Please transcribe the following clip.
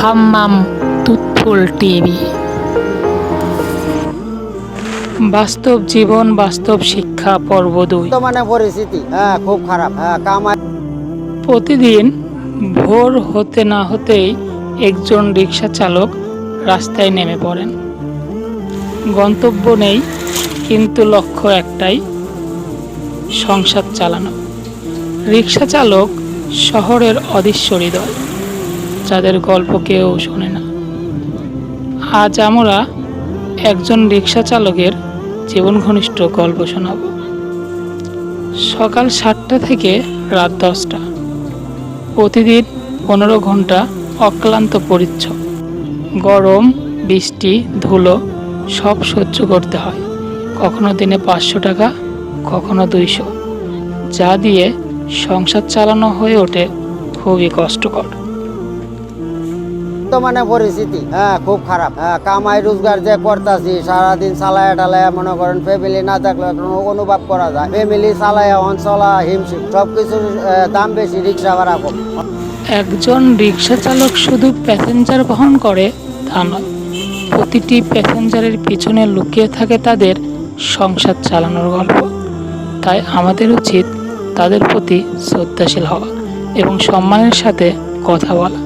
হাম্মাম তুৎফুল টিভি। বাস্তব জীবন বাস্তব শিক্ষা পর্ব দুই। বর্তমানে পরিস্থিতি হ্যাঁ খুব খারাপ হ্যাঁ কামাই প্রতিদিন ভোর হতে না হতেই একজন রিক্সা চালক রাস্তায় নেমে পড়েন। গন্তব্য নেই কিন্তু লক্ষ্য একটাই সংসার চালানো। রিক্সা চালক শহরের অদৃশ্য হৃদয়। যাদের গল্প কেউ শোনে না। আজ আমরা একজন রিক্সা চালকের জীবন ঘনিষ্ঠ গল্প শোনাব। সকাল সাতটা থেকে রাত দশটা। প্রতিদিন পনেরো ঘণ্টা অক্লান্ত পরিচ্ছদ গরম, বৃষ্টি, ধুলো সব সহ্য করতে হয়। কখনো দিনে পাঁচশো টাকা, কখনো দুইশো। যা দিয়ে সংসার চালানো হয়ে ওঠে খুবই কষ্টকর। বর্তমানে পরিস্থিতি হ্যাঁ খুব খারাপ। হ্যাঁ কামাই রোজগার যে করতেছি, সারাদিন চালায়া টালায়া মনে করেন ফ্যামিলি না থাকলে অনুভব করা যায়। ফ্যামিলি চালায়া অঞ্চলা, হিমশিম সব কিছুর দাম বেশি, রিক্সা ভাড়া কম। একজন রিক্সা চালক শুধু প্যাসেঞ্জার বহন করে তা নয়, প্রতিটি প্যাসেঞ্জারের পিছনে লুকিয়ে থাকে তাদের সংসার চালানোর গল্প। তাই আমাদের উচিত তাদের প্রতি শ্রদ্ধাশীল হওয়া এবং সম্মানের সাথে কথা বলা।